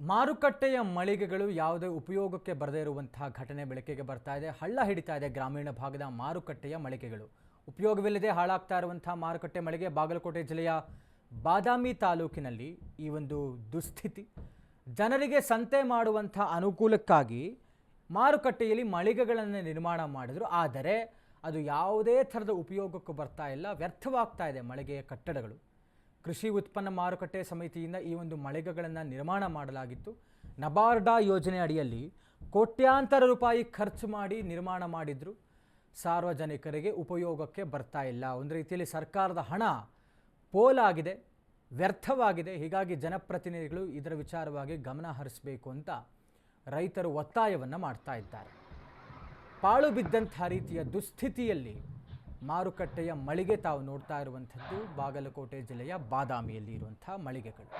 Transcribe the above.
ಮಾರುಕಟ್ಟೆಯ ಮಳಿಗೆಗಳು ಯಾವುದೇ ಉಪಯೋಗಕ್ಕೆ ಬರದೇ ಇರುವಂತಹ ಘಟನೆ ಬೆಳಕಿಗೆ ಬರ್ತಾ ಇದೆ. ಹಳ್ಳ ಹಿಡಿತಾ ಇದೆ ಗ್ರಾಮೀಣ ಭಾಗದ ಮಾರುಕಟ್ಟೆಯ ಮಳಿಗೆಗಳು. ಉಪಯೋಗವಿಲ್ಲದೆ ಹಾಳಾಗ್ತಾ ಇರುವಂತಹ ಮಾರುಕಟ್ಟೆ ಮಳಿಗೆ ಬಾಗಲಕೋಟೆ ಜಿಲ್ಲೆಯ ಬಾದಾಮಿ ತಾಲೂಕಿನಲ್ಲಿ ಈ ಒಂದು ದುಸ್ಥಿತಿ. ಜನರಿಗೆ ಸಂತೆ ಮಾಡುವಂಥ ಅನುಕೂಲಕ್ಕಾಗಿ ಮಾರುಕಟ್ಟೆಯಲ್ಲಿ ಮಳಿಗೆಗಳನ್ನು ನಿರ್ಮಾಣ ಮಾಡಿದ್ರು. ಆದರೆ ಅದು ಯಾವುದೇ ಥರದ ಉಪಯೋಗಕ್ಕೂ ಬರ್ತಾ ಇಲ್ಲ. ವ್ಯರ್ಥವಾಗ್ತಾ ಇದೆ ಮಳಿಗೆಯ ಕಟ್ಟಡಗಳು. ಕೃಷಿ ಉತ್ಪನ್ನ ಮಾರುಕಟ್ಟೆ ಸಮಿತಿಯಿಂದ ಈ ಒಂದು ಮಳಿಗೆಗಳನ್ನು ನಿರ್ಮಾಣ ಮಾಡಲಾಗಿತ್ತು. ನಬಾರ್ಡಾ ಯೋಜನೆ ಅಡಿಯಲ್ಲಿ ಕೋಟ್ಯಾಂತರ ರೂಪಾಯಿ ಖರ್ಚು ಮಾಡಿ ನಿರ್ಮಾಣ ಮಾಡಿದ್ರು. ಸಾರ್ವಜನಿಕರಿಗೆ ಉಪಯೋಗಕ್ಕೆ ಬರ್ತಾ ಇಲ್ಲ. ಒಂದು ರೀತಿಯಲ್ಲಿ ಸರ್ಕಾರದ ಹಣ ಪೋಲಾಗಿದೆ ವ್ಯರ್ಥವಾಗಿದೆ. ಹೀಗಾಗಿ ಜನಪ್ರತಿನಿಧಿಗಳು ಇದರ ವಿಚಾರವಾಗಿ ಗಮನ ಹರಿಸಬೇಕು ಅಂತ ರೈತರು ಒತ್ತಾಯವನ್ನು ಮಾಡ್ತಾ ಇದ್ದಾರೆ. ಪಾಳು ಬಿದ್ದಂಥ ರೀತಿಯ ದುಸ್ಥಿತಿಯಲ್ಲಿ ಮಾರುಕಟ್ಟೆಯ ಮಳಿಗೆ ತಾವು ನೋಡ್ತಾ ಇರುವಂಥದ್ದು ಬಾಗಲಕೋಟೆ ಜಿಲ್ಲೆಯ ಬಾದಾಮಿಯಲ್ಲಿ ಇರುವಂಥ ಮಳಿಗೆಗಳು.